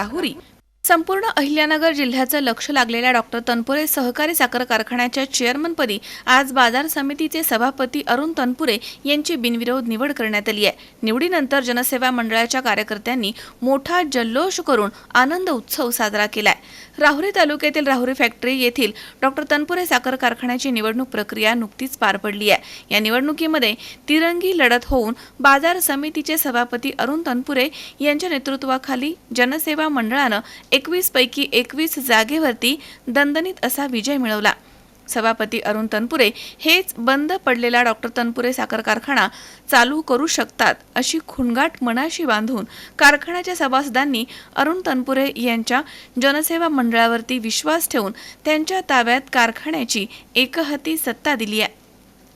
राहुरी संपूर्ण अहिल्यानगर जिल्ह्याचं लक्ष लागलेल्या डॉक्टर तनपुरे सहकारी साखर कारखान्याच्या चेअरमनपदी आज बाजार समितीचे सभापती अरुण तनपुरे यांची बिनविरोध निवड करण्यात आली आहे. निवडीनंतर जनसेवा मंडळाच्या कार्यकर्त्यांनी मोठा जल्लोष करून आनंद उत्सव साजरा केलाय. राहुरी तालुक्यातील राहुरी फॅक्टरी येथील डॉक्टर तनपुरे साखर कारखान्याची निवडणूक प्रक्रिया नुकतीच पार पडली आहे. या निवडणुकीमध्ये तिरंगी लढत होऊन बाजार समितीचे सभापती अरुण तनपुरे यांच्या नेतृत्वाखाली जनसेवा मंडळानं एकवीस पैकी एकवीस जागेवरती दणदणीत असा विजय मिळवला. सभापती अरुण तनपुरे हेच बंद पडलेला डॉक्टर तनपुरे साखर कारखाना चालू करू शकतात अशी खुणगाट मनाशी बांधून कारखान्याच्या सभासदांनी अरुण तनपुरे यांच्या जनसेवा मंडळावरती विश्वास ठेवून त्यांच्या ताब्यात कारखान्याची एकहाती सत्ता दिली आहे.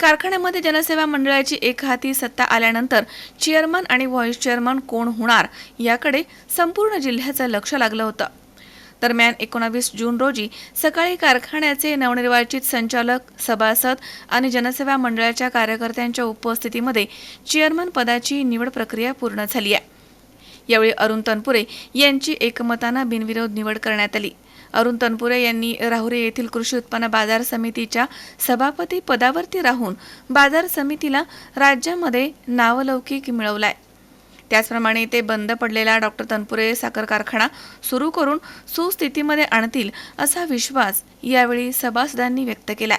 कारखान्यामध्ये जनसेवा मंडळाची एकहाती सत्ता आल्यानंतर चेअरमन आणि व्हाईस चेअरमन कोण होणार याकडे संपूर्ण जिल्ह्याचं लक्ष लागलं होतं. दरम्यान एकोणावीस जून रोजी सकाळी कारखान्याचे नवनिर्वाचित संचालक सभासद आणि जनसेवा मंडळाच्या कार्यकर्त्यांच्या उपस्थितीमध्ये चेअरमन पदाची निवड प्रक्रिया पूर्ण झाली आहे. यावेळी अरुण तनपुरे यांची एकमतानं बिनविरोध निवड करण्यात आली. अरुण तनपुरे यांनी राहुरी येथील कृषी उत्पन्न बाजार समितीच्या सभापती पदावरती राहून बाजार समितीला राज्यामध्ये नावलौकिक मिळवलाय. त्याचप्रमाणे ते बंद पडलेला डॉक्टर तनपुरे साखर कारखाना सुरू करून सुस्थितीमध्ये आणतील असा विश्वास यावेळी सभासदांनी व्यक्त केला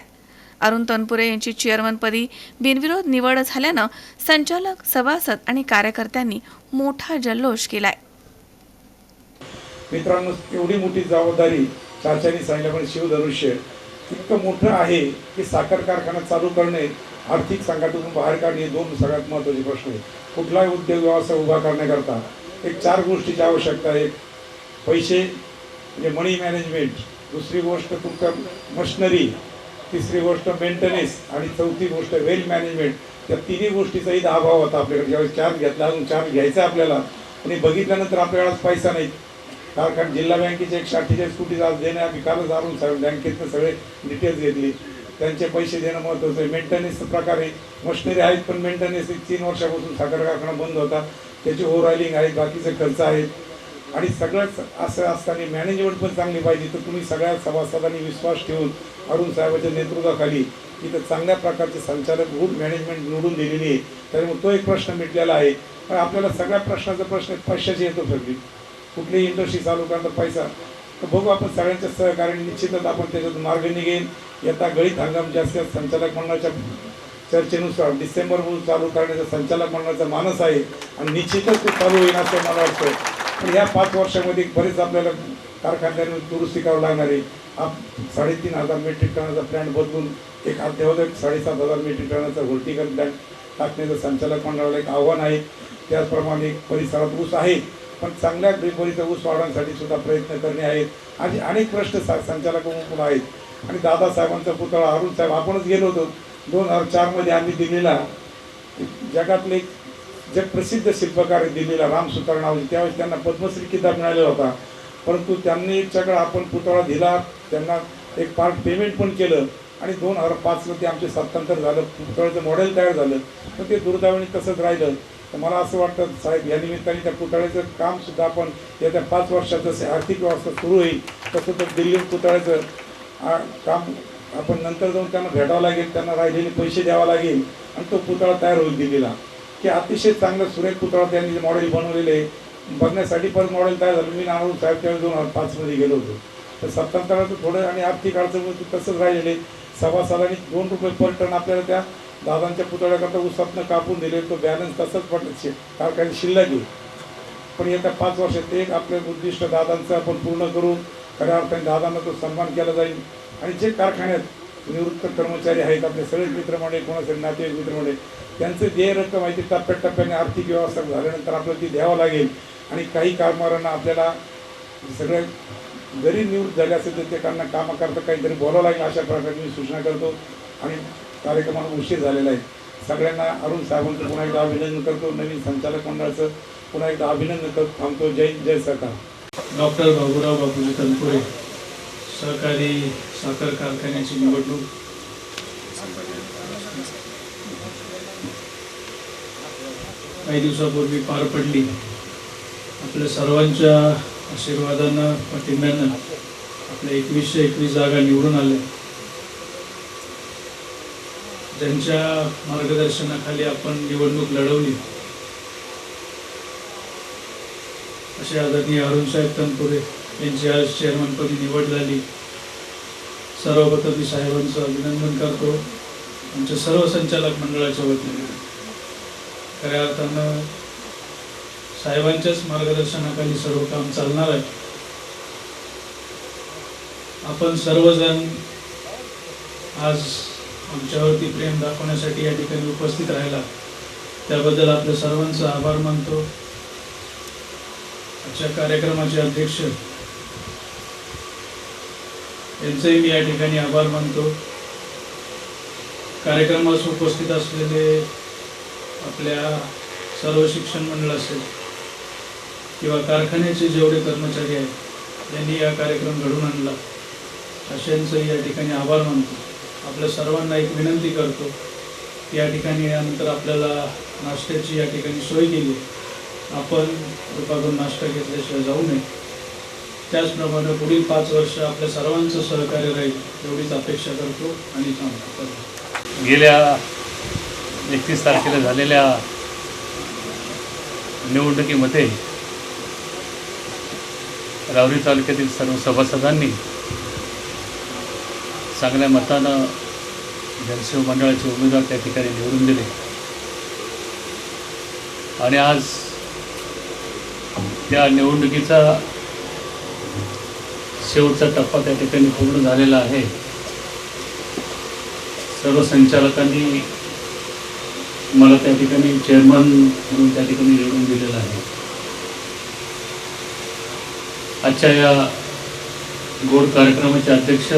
अरुण तनपुरे यांची चेअरमनपदी बिनविरोध निवड झाल्यानं संचालक सभासद आणि कार्यकर्त्यांनी मोठा जल्लोष केलाय. मित्रांनो एवढी मोठी जबाबदारी चाचानी सांगितल्याप्रमाणे शिवधनुष्य. इतकं मोठं आहे की साखर कारखाना चालू करणे आर्थिक संकटातून बाहेर काढणे हे दोन सगळ्यात महत्त्वाचे प्रश्न आहेत. कुठलाही उद्योग व्यवसाय उभा करण्याकरता एक चार गोष्टीची आवश्यकता आहे. पैसे म्हणजे मनी मॅनेजमेंट दुसरी गोष्ट तुमचं मशनरी तिसरी गोष्ट मेंटेनन्स आणि चौथी गोष्ट वेल मॅनेजमेंट त्या तिन्ही गोष्टीचाही अभाव होता आपल्याकडे. ज्यावेळेस चार्ज घेतला अजून चार्ज घ्यायचा आहे आपल्याला. आणि बघितल्यानंतर आपल्याकडे पैसा नाही कारण जिल्हा बँकेचे एक अठ्ठेचाळीस कोटी आज देणे आम्ही कालच आणून सगळे बँकेतनं सगळे डिटेल्स घेतली. त्यांचे पैसे देणं महत्त्वाचं आहे. मेंटेनन्सचं प्रकारे मशिनरी आहेत पण मेंटेनन्स तीन वर्षापासून साखर कारखाना बंद होता. त्याची ओव्हरऑलिंग आहे बाकीचे खर्च आहेत. आणि सगळंच असं असताना मॅनेजमेंट पण चांगली पाहिजे. तर तुम्ही सगळ्या सभासदांनी विश्वास ठेवून अरुण साहेबांच्या नेतृत्वाखाली इथं चांगल्या प्रकारचे संचालक गुड मॅनेजमेंट निवडून दिलेली आहे. त्यामुळे तो एक प्रश्न मिटलेला आहे. पण आपल्याला सगळ्या प्रश्नाचा प्रश्न पैशाचा येतो सगळी. कुठलीही इंडस्ट्री चालू करता पैसा तर बघू आपण सगळ्यांच्या सहकार्याने निश्चितच आपण त्याच्यात मार्ग निघेल. येता गळीत हंगाम जास्त संचालक मंडळाच्या चर्चेनुसार डिसेंबरपासून चालू करण्याचा संचालक मंडळाचा मानस आहे आणि निश्चितच ते चालू होईल असं मला वाटतं पण या पाच वर्षामध्ये बरेच आपल्याला कारखान्यांनी दुरुस्ती करावं लागणार आहे. आप साडेतीन हजार मेट्रिक टनाचा प्लॅन बदलून एक अध्यावधक साडेसात हजार मेट्रिक टनाचा व्हर्टिकल प्लॅन टाकण्याचं संचालक मंडळाला एक आव्हान आहे. त्याचप्रमाणे परिसरात ऊस आहे. पण चांगल्या ड्रिपवरीचा ऊस वाढवण्यासाठी सुद्धा प्रयत्न करणे आहेत. आणि अनेक प्रश्न सा संचालकांकडून आहेत. आणि दादासाहेबांचा पुतळा अरुण साहेब आपणच गेलो होतो. दोन हजार चारमध्ये आम्ही दिल्लीला जगातले एक जगप्रसिद्ध शिल्पकार दिलेला दिल्लीला राम सुतार नावाचे त्यावेळेस त्यांना पद्मश्री किताब मिळालेला होता. परंतु त्यांनी सगळं आपण पुतळा दिला. त्यांना एक पार्ट पेमेंट पण केलं. आणि दोन हजार पाचला ते आमचे सत्तांतर झालं. पुतळ्याचं मॉडेल तयार झालं. पण ते दुर्दैवाने तसंच राहिलं. तर मला असं वाटतं साहेब या निमित्ताने त्या पुतळ्याचं काम सुद्धा आपण येत्या पाच वर्षात जसे आर्थिक व्यवस्था सुरू होईल तसं तर दिल्ली पुतळ्याचं काम आपण नंतर जाऊन त्यांना भेटावं लागेल त्यांना राहिलेले पैसे द्यावा लागेल आणि तो पुतळा तयार होईल दिल्लीला. की अतिशय चांगलं सुरेख पुतळा त्यांनी मॉडेल बनवलेले आहे बघण्यासाठी परत मॉडेल तयार झालं. मी नारू साहेब त्यावेळी दोन हजार पाचमध्ये गेलो होतो. तर सत्तांतराचं थोडं आणि आर्थिक अडचण तसंच राहिलेले सभासदांनी दोन रुपये पर टन आपल्याला त्या दादांच्या पुतळ्याकरता उसातनं कापून दिले तो बॅलन्स तसंच पडत कारखाने शिल्लक येईल पण येत्या पाच वर्षात एक आपलं उद्दिष्ट दादांचं आपण पूर्ण करू खऱ्या अर्थाने दादांना तो सन्मान केला जाईल. आणि जे कारखान्यात निवृत्त कर्मचारी आहेत आपले सगळे मित्रमंडळी कोणासाठी नातेवाईक मित्रमंडळी त्यांचं ध्येय रक्कम आहे ती टप्प्याटप्प्याने आर्थिक व्यवस्था झाल्यानंतर आपल्याला ती द्यावं लागेल. आणि काही कामगारांना आपल्याला सगळ्या जरी निवृत्त झाले असेल तर ते त्यांना कामाकरता काहीतरी बोलावं लागेल अशा प्रकारे मी सूचना करतो. आणि कार्यक्रमाला उशीर झालेला आहे. सगळ्यांना अरुण साहेबांचं पुन्हा एकदा अभिनंदन करतो. नवीन संचालक मंडळाचं पुन्हा एकदा अभिनंदन करतो थांबतो. जय जय सरकार. डॉक्टर बाबूराव बापूजी तनपुरे सहकारी साखर कारखान्याची निवडणूक. काही दिवसापूर्वी पार पडली. आपल्या सर्वांच्या आशीर्वादानं पाठिंब्यानं आपल्या एकवीसशे एकवीस जागा निवडून आल्या. ज्यांच्या मार्गदर्शनाखाली आपण निवडणूक लढवली. असे आदरणीय अरुणसाहेब तनपुरे यांची आज चेअरमनपदी निवड झाली. सर्वप्रथम मी साहेबांचं अभिनंदन करतो. आमच्या सर्व संचालक मंडळाच्या वतीने. खऱ्या अर्थानं साहेबांच्याच मार्गदर्शनाखाली सर्व काम चालणार आहे. आपण सर्वजण आज आमच्यावरती प्रेम दाखवण्यासाठी या ठिकाणी उपस्थित राहिला. त्याबद्दल आपल्या सर्वांचा आभार मानतो. आजच्या कार्यक्रमाचे अध्यक्ष यांचंही मी या ठिकाणी आभार मानतो. कार्यक्रमास उपस्थित असलेले आपल्या सर्व शिक्षण मंडळ असेल किंवा कारखान्याचे जेवढे कर्मचारी आहेत त्यांनी या कार्यक्रम घडून आणला. अशांचंही या ठिकाणी आभार मानतो. आपल्या सर्वांना एक विनंती करतो. या ठिकाणी यानंतर आपल्याला नाश्त्याची या ठिकाणी सोय केली. आपण कृपाकडून नाश्ता घेतल्याशिवाय जाऊ नये. त्याचप्रमाणे पुढील पाच वर्ष आपल्या सर्वांचं सहकार्य राहील एवढीच अपेक्षा करतो आणि थांबतो गेल्या एकतीस तारखेला झालेल्या निवडणुकीमध्ये रावरी तालुक्यातील सर्व सभासदांनी चांगल्या मतानं जनसेवा मंडळाचे उमेदवार त्या ठिकाणी निवडून दिले. आणि आज त्या निवडणुकीचा शेवटचा टप्पा त्या ठिकाणी पूर्ण झालेला आहे. सर्व संचालकांनी मला त्या ठिकाणी चेअरमन म्हणून त्या ठिकाणी निवडून दिलेलं आहे. आजच्या या गोड कार्यक्रमाचे अध्यक्ष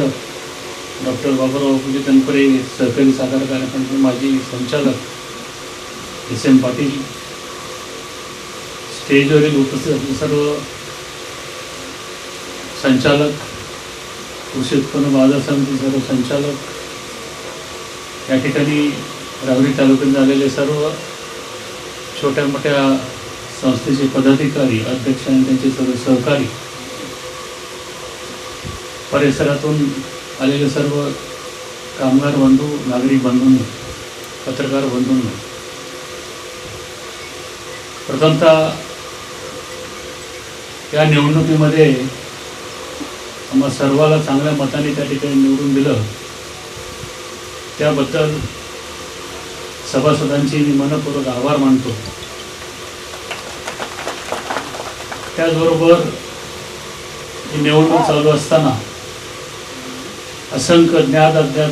डॉक्टर बाबाराव पूजे तनपरे सहकारी साधार कारखान्याचे माजी संचालक एस एम पाटील. स्टेजवरील उपस्थित असलेले सर्व संचालक कृषी उत्पन्न बाजार समिती सर्व संचालक या ठिकाणी रावरी तालुक्यात आलेले सर्व छोट्या मोठ्या संस्थेचे पदाधिकारी अध्यक्ष आणि त्यांचे सर्व सहकारी परिसरातून आलेले सर्व कामगार बंधू नागरिक बंधूंनी पत्रकार बंधूंनी. प्रथमतः या निवडणुकीमध्ये आम्हा सर्वाला चांगल्या मताने त्या ठिकाणी निवडून दिलं. त्याबद्दल सभासदांची मी मनपूर्वक आभार मानतो. त्याचबरोबर ही निवडणूक चालू असताना असंख्य ज्ञात अज्ञात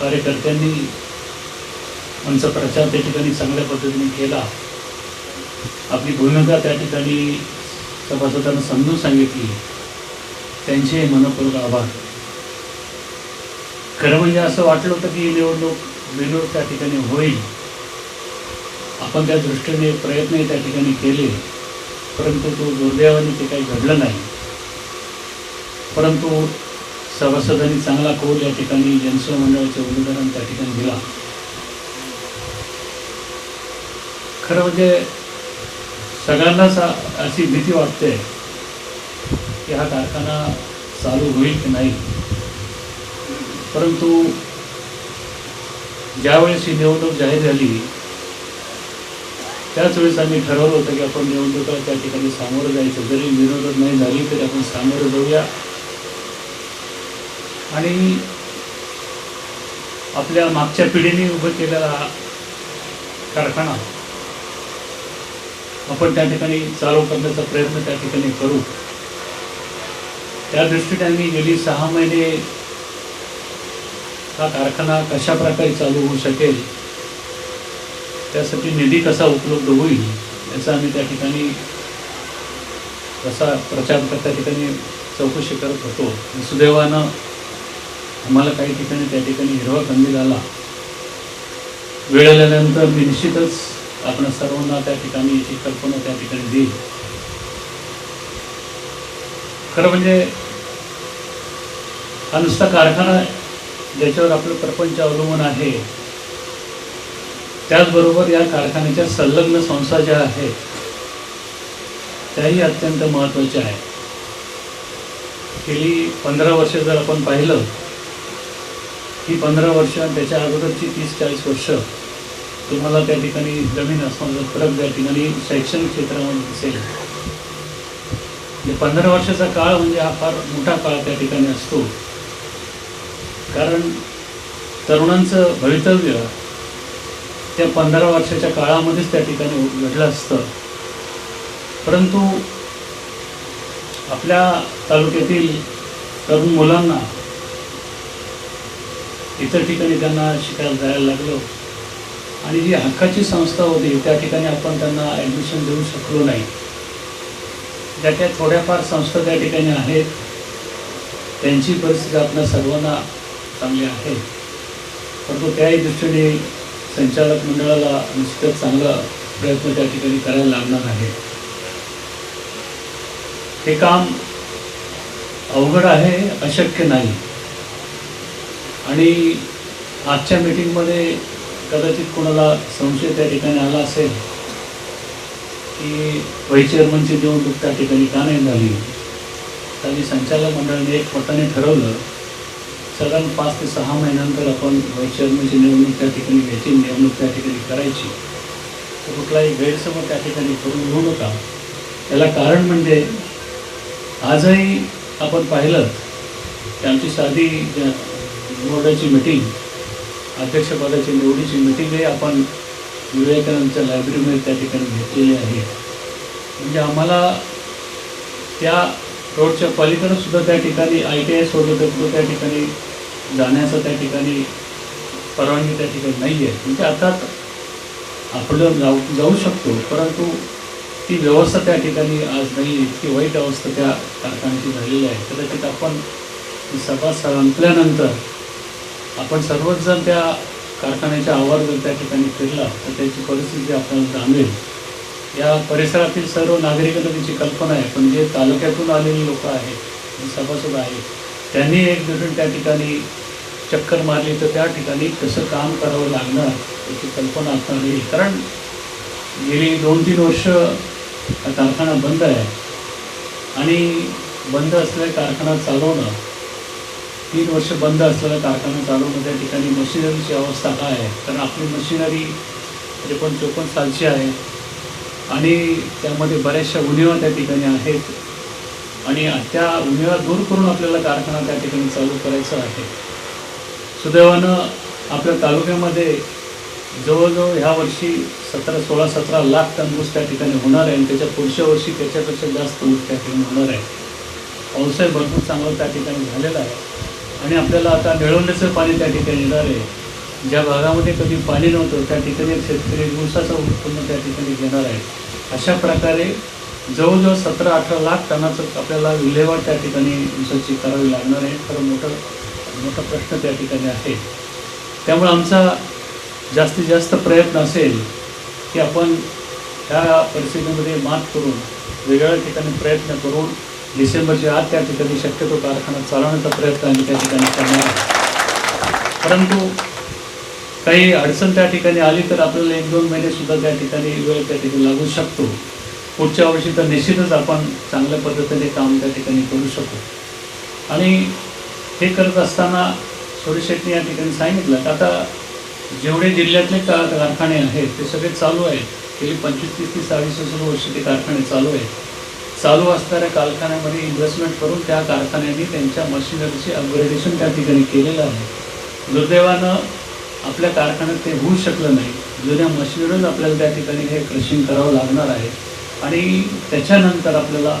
कार्यकर्त्यांनी आमचा प्रचार त्या ठिकाणी चांगल्या पद्धतीने केला. आपली भूमिका त्या ठिकाणी सभासदांना समजून सांगितली. त्यांचे मनपूर्वक आभार. खरं म्हणजे असं वाटलं होतं की ही निवडणूक बिनोड त्या ठिकाणी होईल. आपण त्या दृष्टीने प्रयत्नही त्या ठिकाणी केले. परंतु तो दुर्दैवाने ते काही घडलं नाही. परंतु सभासदांनी चांगला कौल या ठिकाणी जनसेवा मंडळाच्या उमेदवारांनी त्या ठिकाणी दिला. खरं म्हणजे सगळ्यांनाच अशी भीती वाटते की हा कारखाना चालू होईल की नाही. परंतु ज्यावेळेस ही निवडणूक जाहीर झाली त्याच वेळेस आम्ही ठरवलं होतं की आपण निवडणुका त्या ठिकाणी सामोरं जायचं. जरी निवडणूक नाही झाली तरी आपण सामोरं जाऊया. आणि आपल्या मागच्या पिढीने उभं केलेला कारखाना आपण त्या ठिकाणी चालू करण्याचा प्रयत्न त्या ठिकाणी करू. त्या दृष्टीने आम्ही गेली सहा महिने हा कारखाना कशा प्रकारे चालू होऊ शकेल त्यासाठी निधी कसा उपलब्ध होईल याचा आम्ही त्या ठिकाणी कसा प्रचार त्या ठिकाणी चौकशी करत होतो. सुदैवानं आम्हाला काही ठिकाणी त्या ठिकाणी हिरवा कंदील आला. वेळ आल्यानंतर मी निश्चितच आपण सर्वांना त्या ठिकाणी याची कल्पना त्या ठिकाणी देईल खरं म्हणजे हा नुसता कारखाना ज्याच्यावर आपलं प्रपंच अवलंबून आहे त्याचबरोबर या कारखान्याच्या संलग्न संस्था ज्या आहेत त्याही अत्यंत महत्त्वाच्या आहेत. गेली पंधरा वर्ष जर आपण पाहिलं ही पंधरा वर्ष आणि त्याच्या अगोदरची तीस चाळीस वर्ष तुम्हाला त्या ठिकाणी जमीन असण्याचा फरक त्या ठिकाणी शैक्षणिक क्षेत्रामध्ये दिसेल. म्हणजे पंधरा वर्षाचा काळ म्हणजे हा फार मोठा काळ त्या ठिकाणी असतो. कारण तरुणांचं भवितव्य त्या पंधरा वर्षाच्या काळामध्येच त्या ठिकाणी घडलं असतं. परंतु आपल्या तालुक्यातील तरुण मुलांना इतर ठिकाणी त्यांना शिकायला जायला लागलो. आणि जी हक्काची संस्था होती त्या ठिकाणी आपण त्यांना ॲडमिशन देऊ शकलो नाही. ज्या काही थोड्याफार संस्था त्या ठिकाणी आहेत त्यांची परिस्थिती आपल्या सर्वांना चांगली आहे. परंतु त्याही दृष्टीने संचालक मंडळाला निश्चितच चांगला प्रयत्न त्या ठिकाणी करायला लागणार आहे. हे काम अवघड आहे अशक्य नाही. आणि आजच्या मीटिंगमध्ये कदाचित कोणाला संशय त्या ठिकाणी आला असेल की व्हाईस चेअरमनची निवडणूक त्या ठिकाणी का नाही झाली? तर संचालक मंडळाने एक मताने ठरवलं साधारण पाच ते सहा महिन्यानंतर आपण व्हाईस चेअरमनची निवडणूक त्या ठिकाणी घ्यायची निवडणूक त्या ठिकाणी करायची. तर कुठलाही गैरसमज त्या ठिकाणी करून घेऊ नका. त्याला कारण म्हणजे आजही आपण पाहिलं की आमची साधी निवडायची मीटिंग मिटिंग अध्यक्षपदाची निवडीची मिटिंगही आपण विवेकानंदच्या लायब्ररीमध्ये त्या ठिकाणी घेतलेली आहे. म्हणजे आम्हाला त्या रोडच्या पलीकडे सुद्धा त्या ठिकाणी आय टी आय सोडलं सुद्धा त्या ठिकाणी जाण्याचं त्या ठिकाणी परवानगी त्या ठिकाणी नाही आहे म्हणजे अर्थात आपण जाऊ जाऊ शकतो परंतु ती व्यवस्था त्या ठिकाणी आज नाही इतकी वाईट अवस्था त्या कारखान्याची झालेली आहे. कदाचित आपण सभा संपल्यानंतर आपण सर्वच जण त्या कारखान्याच्या आवार जर त्या ठिकाणी फिरला तर त्याची परिस्थिती आपल्याला जाणवेल. या परिसरातील सर्व नागरिकांना त्याची कल्पना आहे पण जे तालुक्यातून आलेले लोक आहेत सभासद आहेत त्यांनी एक दिवशी त्या ठिकाणी चक्कर मारली तर त्या ठिकाणी कसं काम करावं लागणार याची कल्पना आपल्याला येईल. कारण गेली दोन तीन वर्ष कारखाना बंद आहे. आणि बंद असलेला कारखाना चालवणं तीन वर्ष बंद असलेला कारखाना चालवणं त्या ठिकाणी मशिनरीची अवस्था काय आहे? कारण आपली मशिनरी म्हणजे त्रेपन्न चोपन्न सालची आहे. आणि त्यामध्ये बऱ्याचशा उणीवा त्या ठिकाणी आहेत. आणि त्या उणीवा दूर करून आपल्याला कारखाना त्या ठिकाणी चालू करायचा आहे. सुदैवानं आपल्या तालुक्यामध्ये जवळजवळ ह्या वर्षी सतरा सोळा सतरा लाख टन ऊस त्या ठिकाणी होणार आहे. आणि त्याच्या पुढच्या वर्षी त्याच्यापेक्षा जास्त ऊस त्या ठिकाणी होणार आहे. पावसाही भरपूर चांगला त्या ठिकाणी झालेला आहे. आणि आपल्याला आता निळवण्याचं पाणी त्या ठिकाणी येणार आहे. ज्या भागामध्ये कधी पाणी नव्हतं त्या ठिकाणी शेतकरी ऊसाचं उत्पन्न त्या ठिकाणी घेणार आहे. अशा प्रकारे जवळजवळ सतरा अठरा लाख टनाचं आपल्याला विल्हेवाट त्या ठिकाणी ऊसाची करावी लागणार आहे. खरं मोठं मोठा प्रश्न त्या ठिकाणी आहे. त्यामुळे आमचा जास्तीत जास्त प्रयत्न असेल की आपण ह्या परिस्थितीमध्ये मात करून वेगवेगळ्या ठिकाणी प्रयत्न करून डिसेंबरच्या आत त्या ठिकाणी शक्यतो कारखाना चालवण्याचा प्रयत्न आम्ही त्या ठिकाणी करणार परंतु काही अडचण त्या ठिकाणी आली तर आपल्याला एक दोन महिनेसुद्धा त्या ठिकाणी वेळ त्या ठिकाणी लागू शकतो. पुढच्या वर्षी तर निश्चितच आपण चांगल्या पद्धतीने काम त्या ठिकाणी करू शकू. आणि हे करत असताना सोरेशेटने या ठिकाणी सांगितलं की आता जेवढे जिल्ह्यातले का कारखाने आहेत ते सगळे चालू आहेत. गेली पंचवीस तीस तीस अडीच वर्ष ते कारखाने चालू आहेत. चालू असणाऱ्या कारखान्यामध्ये इन्व्हेस्टमेंट करून त्या कारखान्यांनी त्यांच्या मशिनरीचे अपग्रेडेशन त्या ठिकाणी केलेलं आहे. दुर्दैवानं आपल्या कारखान्यात ते होऊ शकलं नाही. जुन्या मशिनरीच आपल्याला त्या ठिकाणी हे क्रशिंग करावं लागणार आहे. आणि त्याच्यानंतर आपल्याला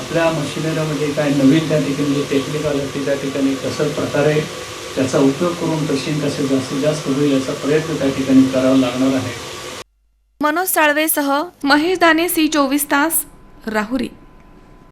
आपल्या मशिनरीमध्ये काय नवीन त्या ठिकाणी जे टेक्निक आलं ते त्या ठिकाणी कसं प्रकारे त्याचा उपयोग करून क्रशिंग कसे जास्तीत जास्त होईल याचा प्रयत्न त्या ठिकाणी करावा लागणार आहे. मनोज साळवेसह महेश दाने सी चोवीस तास राहुरी.